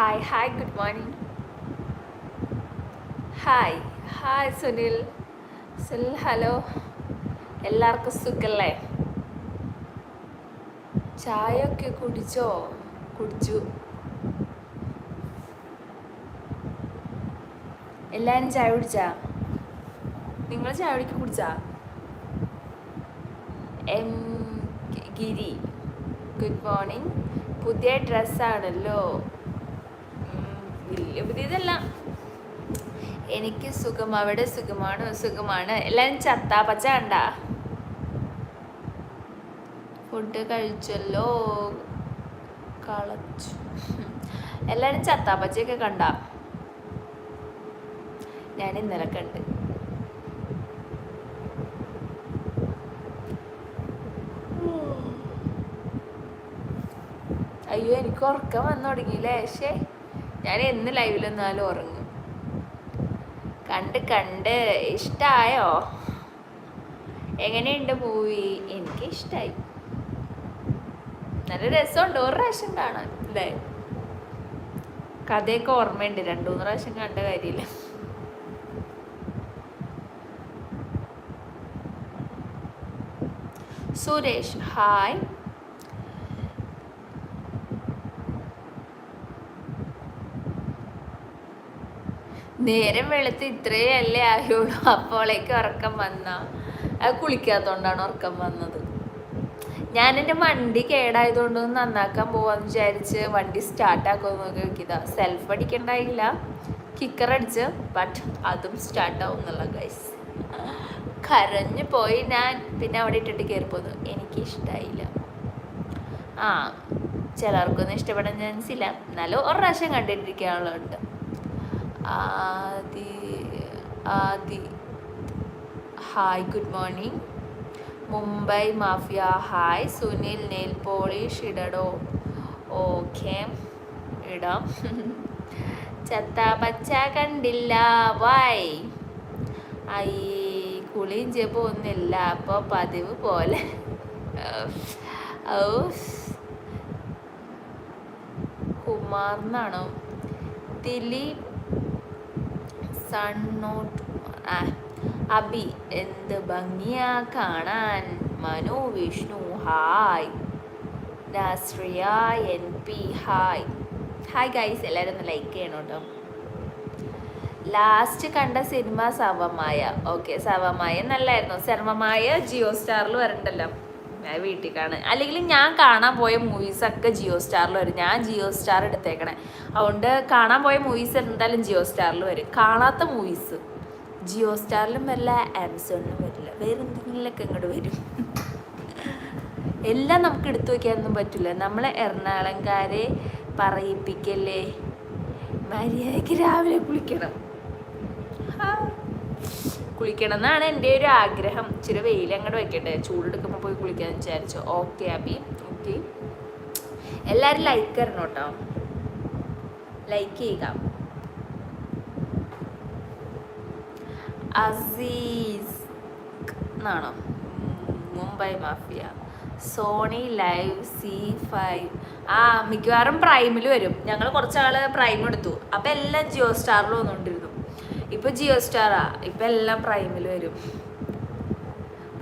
Hi hi good morning hi hi Sunil Sunil hello എല്ലാവർക്കും സുഖല്ലേ? ചായയൊക്കെ കുടിച്ചോ? കുടിച്ചു. എല്ലാവരും ചായ കുടിച്ചാ? നിങ്ങൾ ചായ കുടിക്ക് കുടിച്ചാ? എം ഗിരി ഗുഡ് മോർണിംഗ് പുതിയ ഡ്രസ്സാണല്ലോ വലിയ പുതിയതല്ല എനിക്ക് സുഖം അവിടെ സുഖമാണ് സുഖമാണ്. എല്ലാവരും ചത്താ പച്ച കണ്ട? ഫുഡ് കഴിച്ചല്ലോ. കളച്ചു. എല്ലാവരും ചത്താ പച്ചയൊക്കെ കണ്ട? ഞാൻ ഇന്നലെ കണ്ട്. അയ്യോ എനിക്ക് ഉറക്കം വന്നു തുടങ്ങിയില്ലേ പക്ഷേ ഞാൻ എന്ന് ലൈവിൽ വന്നാലും ഉറങ്ങും. കണ്ട് കണ്ട് ഇഷ്ടായോ? എങ്ങനെയുണ്ട് മൂവി എനിക്ക് ഇഷ്ടായി. നല്ല രസമുണ്ട്. ഒരു പ്രാവശ്യം കാണാൻ അല്ലേ കഥയൊക്കെ ഓർമ്മയുണ്ട്. രണ്ടു മൂന്ന് പ്രാവശ്യം കണ്ട കാര്യമില്ല. സുരേഷ് ഹായ് നേരം വെളുത്ത് ഇത്രേ അല്ലേ ആയുള്ളൂ. അപ്പോളേക്ക് ഉറക്കം വന്ന. അത് കുളിക്കാത്തോണ്ടാണ് ഉറക്കം വന്നത്. ഞാൻ എന്റെ വണ്ടി കേടായതുകൊണ്ട് നന്നാക്കാൻ പോവാന്ന് വിചാരിച്ച് വണ്ടി സ്റ്റാർട്ടാക്കുമെന്ന് നോക്കി നോക്കിയതാ സെൽഫ് അടിക്കണ്ടായില്ല കിക്കർ അടിച്ച്. ബട്ട് അതും സ്റ്റാർട്ടാവും എന്നുള്ള ഗൈസ് കരഞ്ഞു പോയി ഞാൻ പിന്നെ അവിടെ ഇട്ടിട്ട് കയറി പോന്നു. എനിക്ക് ഇഷ്ടമായില്ല ആ ചിലർക്കൊന്നും ഇഷ്ടപ്പെടാൻ ചാൻസ് ഇല്ല എന്നാലും ഒരു പ്രാവശ്യം കണ്ടിട്ടിരിക്കാനുള്ളതുണ്ട്. Aadi Aadi. Hi good morning Mumbai mafia hi Sunil nail polish ഇടടോ. Okay ഇടാം. ചത്ത പച്ച കണ്ടില്ല. വൈ ഐ കുളിയും ചെപ്പോ ഒന്നുമില്ല. അപ്പോൾ പതിവ് പോലെ. ഔ. കുമാർ എന്നാണോ ദിലീപ് സണ്ണോട്ട് ആ അബി എന്ത് ഭംഗിയാ കാണാൻ. മനു വിഷ്ണു ഹായ്. രാഷ്ട്രീയ N P hi. Hi guys എല്ലാവരും ഒന്ന് ലൈക്ക് ചെയ്യണം കേട്ടോ. ലാസ്റ്റ് കണ്ട സിനിമ സവമായ ഓക്കെ സവമായ നല്ലായിരുന്നു. സർവമായ ജിയോ സ്റ്റാറിൽ വരണ്ടല്ലോ. വീട്ടിൽ കാണാൻ അല്ലെങ്കിൽ ഞാൻ കാണാൻ പോയ മൂവീസൊക്കെ ജിയോ സ്റ്റാറിൽ വരും. ഞാൻ ജിയോ സ്റ്റാർ എടുത്തേക്കണേ. അതുകൊണ്ട് കാണാൻ പോയ മൂവീസ് എന്തായാലും ജിയോ സ്റ്റാറിൽ വരും. കാണാത്ത മൂവീസ് ജിയോ സ്റ്റാറിലും വരില്ല ആമസോണിലും വരില്ല. വേറെ എന്തെങ്കിലുമൊക്കെ ഇങ്ങോട്ട് വരും. എല്ലാം നമുക്ക് എടുത്തു വയ്ക്കാനൊന്നും പറ്റില്ല നമ്മളെ എറണാകുളംകാരെ പറയിപ്പിക്കല്ലേ? മര്യാദയ്ക്ക് രാവിലെ കുളിക്കണം. ഹാ. കുളിക്കണം എന്നാണ് എന്റെ ഒരു ആഗ്രഹം. ഇച്ചിരി വെയിൽ അങ്ങോട്ട് വെക്കട്ടെ. ചൂടെടുക്കുമ്പോൾ പോയി കുളിക്കാന്ന് വിചാരിച്ചു. ഓക്കെ അബി. ഓക്കെ. എല്ലാവരും ലൈക്ക് തരണം കേട്ടോ. ലൈക്ക് ചെയ്യുക. അസീസ് എന്നാണോ Mumbai mafia. Sony LIV Zee five. ആ മിക്കവാറും പ്രൈമിൽ വരും. ഞങ്ങൾ കുറച്ചാൾ പ്രൈം എടുത്തു. അപ്പം എല്ലാം ജിയോ സ്റ്റാറിൽ വന്നുകൊണ്ടിരുന്നു ഇപ്പം ജിയോ സ്റ്റാറാ. ഇപ്പം എല്ലാം പ്രൈമിൽ വരും.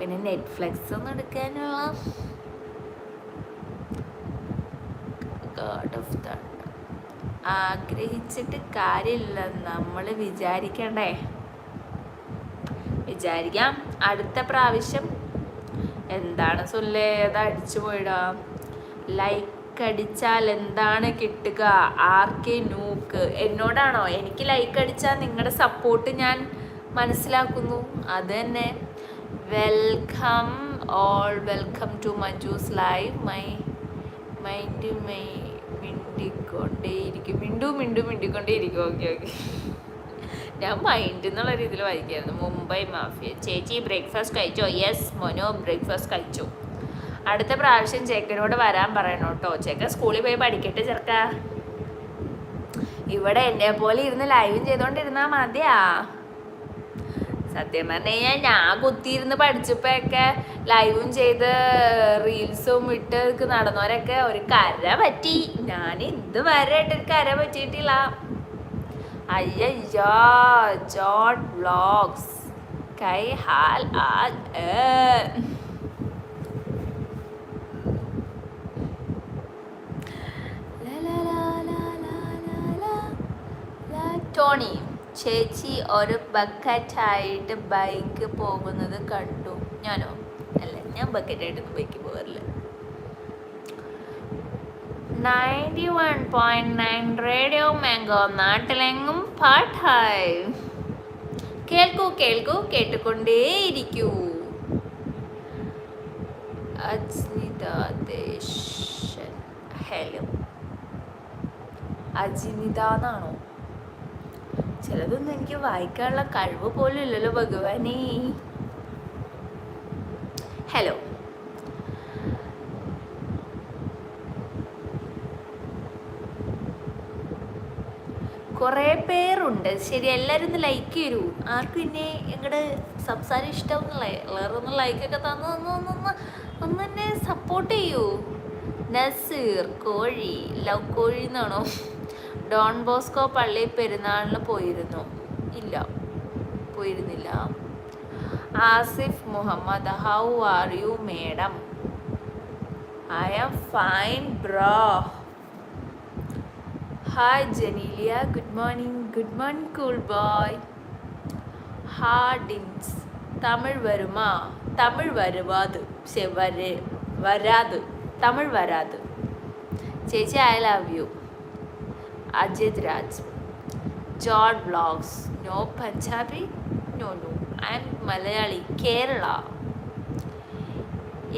പിന്നെ നെറ്റ്ഫ്ലിക്സ് ഒന്നും എടുക്കാനുള്ള ഗോഡ് ഓഫ് ആഗ്രഹിച്ചിട്ട് കാര്യമില്ല. നമ്മൾ വിചാരിക്കണ്ടേ. വിചാരിക്കാം. അടുത്ത പ്രാവശ്യം. എന്താണ് സുല്ലേ? അത് അടിച്ചു പോയിടാം. ലൈക്ക് അടിച്ചാൽ എന്താണ് കിട്ടുക? ആർക്കെ നൂക്ക് എന്നോടാണോ? എനിക്ക് ലൈക്ക് അടിച്ചാൽ നിങ്ങളുടെ സപ്പോർട്ട് ഞാൻ മനസ്സിലാക്കുന്നു. അത് തന്നെ. Welcome all welcome to Manju's live my mind my മിണ്ടിക്കൊണ്ടേയിരിക്കും. മിണ്ടു മിണ്ടു മിണ്ടിക്കൊണ്ടേയിരിക്കും. ഓക്കെ ഓക്കെ ഞാൻ മൈൻഡ് എന്നുള്ള രീതിയിൽ വായിക്കായിരുന്നു. മുംബൈ മാഫിയ. ചേച്ചി ബ്രേക്ക്ഫാസ്റ്റ് കഴിച്ചോ? യെസ് മോനോ ബ്രേക്ക്ഫാസ്റ്റ് കഴിച്ചു. അടുത്ത പ്രാവശ്യം ചേക്കനോട് വരാൻ പറയണം കേട്ടോ. ചേക്കൻ സ്കൂളിൽ പോയി പഠിക്കട്ടെ ചെറുക്ക. ഇവിടെ എന്നെ പോലെ ഇരുന്ന് ലൈവും ചെയ്തോണ്ടിരുന്നാ മതിയാ. സത്യം പറഞ്ഞു കഴിഞ്ഞാൽ ഞാൻ കുത്തിയിരുന്ന് പഠിച്ചപ്പോഴൊക്കെ ലൈവും ചെയ്ത് റീൽസും ഇട്ട് നടന്നവരൊക്കെ ഒരു കര പറ്റി. ഞാൻ ഇത് വരെ ഒരു കര പറ്റിയിട്ടില്ല. അയ്യോ ജോട്ട് വ്ളോഗ്സ് കൈ ഹാൽ ആ ടോണി ചേച്ചി ഒരു ബക്കറ്റായിട്ട് ബൈക്ക് പോകുന്നത് കണ്ടു. ഞാനോ? അല്ല ഞാൻ ബക്കറ്റായിട്ടൊന്നും ബൈക്ക് പോകാറില്ല. Ninety one point nine radio mango നാട്ടിലെങ്ങും പാട്ടായി. കേൾക്കൂ കേൾക്കൂ കേട്ടുകൊണ്ടേയിരിക്കൂ. അജ്നിത ദേശൻ. ഹലോ. അജിനിത ചിലതൊന്നും എനിക്ക് വായിക്കാനുള്ള കഴിവ് പോലും ഇല്ലല്ലോ ഭഗവാനേ. ഹലോ കുറേ പേരുണ്ട്. ശരി എല്ലാവരും ഒന്ന് ലൈക്ക് ചെയ്യൂ. ആർക്കും ഇനി ഞങ്ങളുടെ സംസാരം ഇഷ്ടം എല്ലാവരും ലൈക്കൊക്കെ തന്ന് ഒന്ന് ഒന്ന് എന്നെ സപ്പോർട്ട് ചെയ്യൂ. നസീർ കോഴി ലവ് കോഴി എന്നാണോ? ഡോൺ ബോസ്കോ പള്ളി പെരുന്നാളിന് പോയിരുന്നു. ഇല്ല പോയിരുന്നില്ല. Asif Muhammad how are you madam? I am fine bro. Hi Genelia. Good morning. Good morning cool boy. ഹാർഡിൻസ്. Tamil വരുമാ. തമിഴ് വരുവാത്. വരെ വരാത്. തമിഴ് വരാത്. ചേച്ചി I love you. Ajith Raj John Bloggs no Punjabi no no and Malayali Kerala.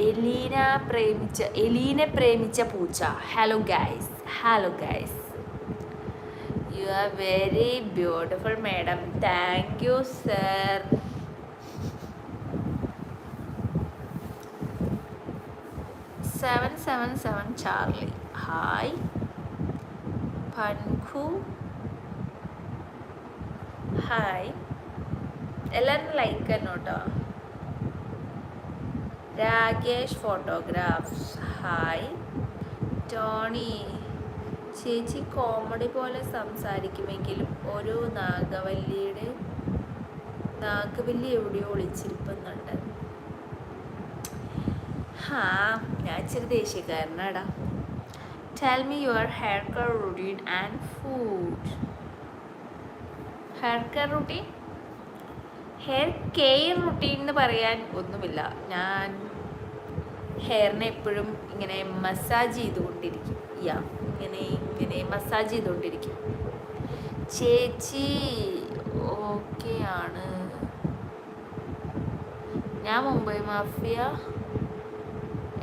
Elena പ്രേമിച്ച എലീനെ പ്രേമിച്ച പൂച്ച hello guys hello guys you are very beautiful madam thank you sir seven seven seven Charlie hi hi എല്ലാവരും like തന്നെ Rakesh photographs hi Tony. ചേച്ചി comedy പോലെ സംസാരിക്കുമെങ്കിലും ഒരു നാഗവല്ലിയുടെ നാഗവല്ലി എവിടെയോ ഒളിച്ചിരിപ്പുന്നുണ്ട് ഹാ ഞാൻ ഇച്ചിരി ദേഷ്യക്കാരനാടാ. Tell me your hair care routine and food. Hair care routine hair care routine എന്ന് പറയാൻ ഒന്നുമില്ല. ഞാൻ ഹെയറിനെ എപ്പോഴും ഇങ്ങനെ മസാജ് ചെയ്തുകൊണ്ടിരിക്കും. യാ ഇങ്ങനെ ഇങ്ങനെ മസാജ് ചെയ്തുകൊണ്ടിരിക്കും. ചേച്ചി ഓക്കെ ആണ്. ഞാൻ മുംബൈ മാഫിയ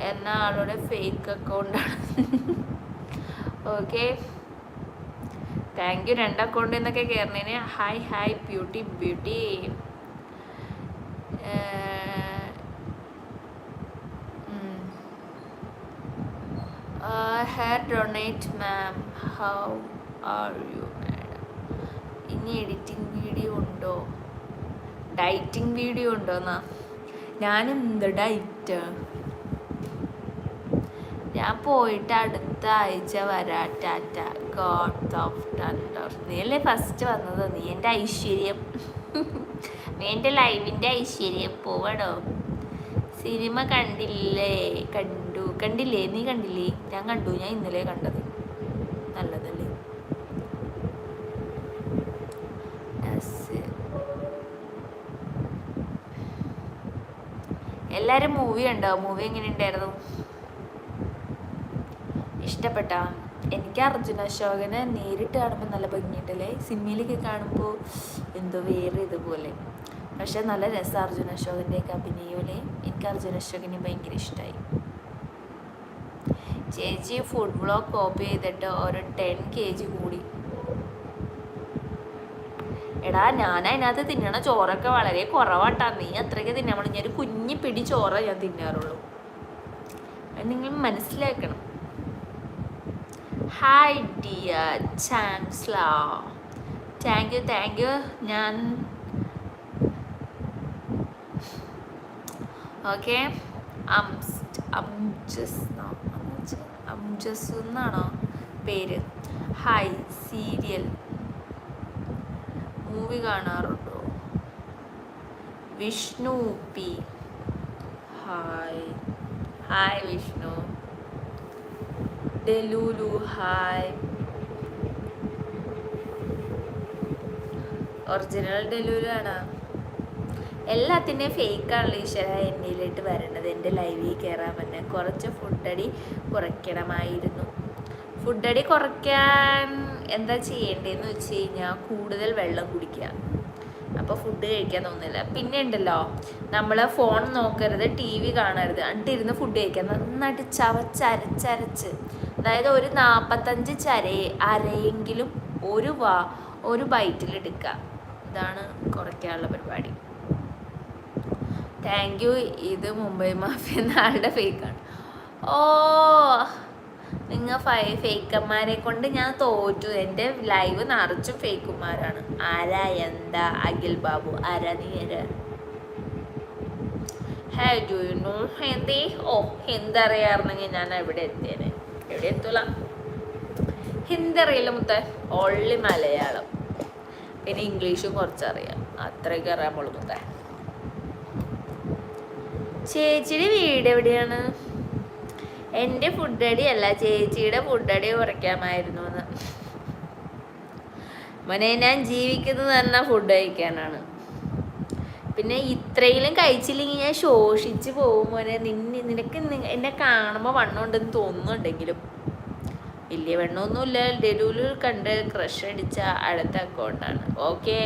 എന്ന ആളുടെ ഫേക്ക് അക്കൗണ്ടാണ് ഓക്കെ താങ്ക് യു രണ്ട് അക്കൗണ്ട് എന്നൊക്കെ കയറുന്നതിന് hi hi beauty beauty hair donate ma'am how are you madam ഇനി എഡിറ്റിംഗ് വീഡിയോ ഉണ്ടോ? ഡയറ്റിംഗ് വീഡിയോ ഉണ്ടോന്നാ? ഞാൻ എന്ത് ഡയറ്റ് ഞാൻ പോയിട്ട് അടുത്ത ആഴ്ച വരാ. ടാറ്റ. ഗോഡ് ഓഫ് ടണ്ടർ നീ അല്ലേ ഫസ്റ്റ് വന്നത്? നീ എന്റെ ഐശ്വര്യം. നീ എന്റെ ലൈവിന്റെ ഐശ്വര്യം പോവടോ. സിനിമ കണ്ടില്ലേ? കണ്ടു. കണ്ടില്ലേ? നീ കണ്ടില്ലേ? ഞാൻ കണ്ടു. ഞാൻ ഇന്നലെ കണ്ടത്. നല്ലതല്ലേ. എല്ലാരും മൂവി ഉണ്ടോ മൂവി എങ്ങനെ ഉണ്ടായിരുന്നു? ഇഷ്ടപ്പെട്ട? എനിക്ക് അർജുന അശോകനെ നേരിട്ട് കാണുമ്പോൾ നല്ല ഭംഗിയുണ്ടല്ലേ? സിനിമയിലൊക്കെ കാണുമ്പോൾ എന്തോ വേറെ ഇതുപോലെ. പക്ഷെ നല്ല രസം അർജുന അശോകന്റെയൊക്കെ അഭിനയമല്ലേ എനിക്ക് അർജുന അശോകനെ ഭയങ്കര ഇഷ്ടമായി ചേച്ചി ഫുഡ് ബ്ലോഗ് കോപ്പി ചെയ്തിട്ട് ഒരു ടെൻ കെ ജി കൂടി. എടാ ഞാൻ അതിനകത്ത് തിന്നണ ചോറൊക്കെ വളരെ കുറവാട്ടാ. നീ അത്രയ്ക്ക് തിന്നാൻ ഞാൻ ഒരു കുഞ്ഞി പിടി ചോറ ഞാൻ തിന്നാറുള്ളൂ. നിങ്ങൾ മനസ്സിലാക്കണം. ഹായ് ഡിയർ ചാൻസ്ല താങ്ക് യു താങ്ക് യു ഞാൻ ഓക്കെ അംജസ് എന്നാണോ പേര്? ഹായ് സീരിയൽ മൂവി കാണാറുണ്ടോ? Vishnu P. Hi hi Vishnu. Delulu hi original ആണ്? എല്ലാത്തിന്റെയും ഫേക്കാണല്ലോ ഈശ്വര എന്നിലേക്ക് വരണത്. എന്റെ ലൈവിൽ കയറാൻ പറ്റുക കുറച്ച് ഫുഡടി കുറയ്ക്കണമായിരുന്നു. ഫുഡടി കുറയ്ക്കാൻ എന്താ ചെയ്യേണ്ടതെന്ന് വെച്ച് കഴിഞ്ഞാൽ കൂടുതൽ വെള്ളം കുടിക്കുക. അപ്പോൾ ഫുഡ് കഴിക്കാൻ തോന്നുന്നില്ല പിന്നെ ഉണ്ടല്ലോ നമ്മൾ ഫോൺ നോക്കരുത് ടി വി കാണരുത്. അണ്ടിരുന്ന് ഫുഡ് കഴിക്കാൻ നന്നായിട്ട് ചവച്ചരച്ചരച്ച് അതായത് ഒരു നാൽപ്പത്തഞ്ച് ചരയെ അരയെങ്കിലും ഒരു വാ ഒരു ബൈറ്റിൽ എടുക്കുക ഇതാണ് കുറയ്ക്കാനുള്ള പരിപാടി. താങ്ക് യു ഇത് മുംബൈ മാഫിയ എന്ന ഫേക്കാണ് ഓ നിങ്ങൾ ഫേക്കന്മാരെ കൊണ്ട് ഞാൻ തോറ്റു. എന്റെ ലൈവ് നിറച്ചും ഫേക്കുമാരാണ്. ആരാ? എന്താ? അഖിൽ ബാബു ആരാ നീ? ആരാ? Hey do you know Hindi oh Hindi അറിയാറുണ്ടെങ്കിൽ ഞാൻ എവിടെ എത്തിയേനെ. എവിടെ എത്തൂല? ഹിന്ദി അറിയില്ല മുത്തേ? ഓൺലി മലയാളം. പിന്നെ ഇംഗ്ലീഷും കുറച്ചറിയാം. അത്രയൊക്കെ അറിയാമുള്ളൂ മുത്ത. ചേച്ചിയുടെ വീട് എവിടെയാണ്? എന്റെ ഫുഡ് അടി അല്ല ചേച്ചിയുടെ ഫുഡ് അടി കുറയ്ക്കാമായിരുന്നു എന്ന് മോനെ ഞാൻ ജീവിക്കുന്നത് തന്നെ ഫുഡ് കഴിക്കാനാണ്. പിന്നെ ഇത്രയിലും കഴിച്ചില്ലെങ്കിൽ ഞാൻ ശോഷിച്ച് പോകും മോനെ. നിന്നെ നിനക്ക് എന്നെ കാണുമ്പോൾ വണ്ണമുണ്ടെന്ന് തോന്നുന്നുണ്ടെങ്കിലും. വലിയ വെണ്ണമൊന്നുമില്ല. ഡെലൂലു കണ്ട് ക്രഷ് അടിച്ച അടുത്ത അക്കൗണ്ടാണ് ഓക്കെ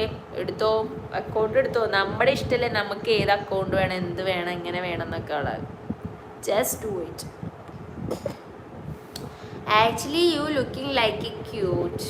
എടുത്തോ? അക്കൗണ്ട് എടുത്തോ? നമ്മുടെ ഇഷ്ടമല്ലേ നമുക്ക് ഏത് അക്കൗണ്ട് വേണം എന്ത് വേണം എങ്ങനെ വേണം എന്നൊക്കെ ഉള്ളത്. Just to it actually you looking like a cute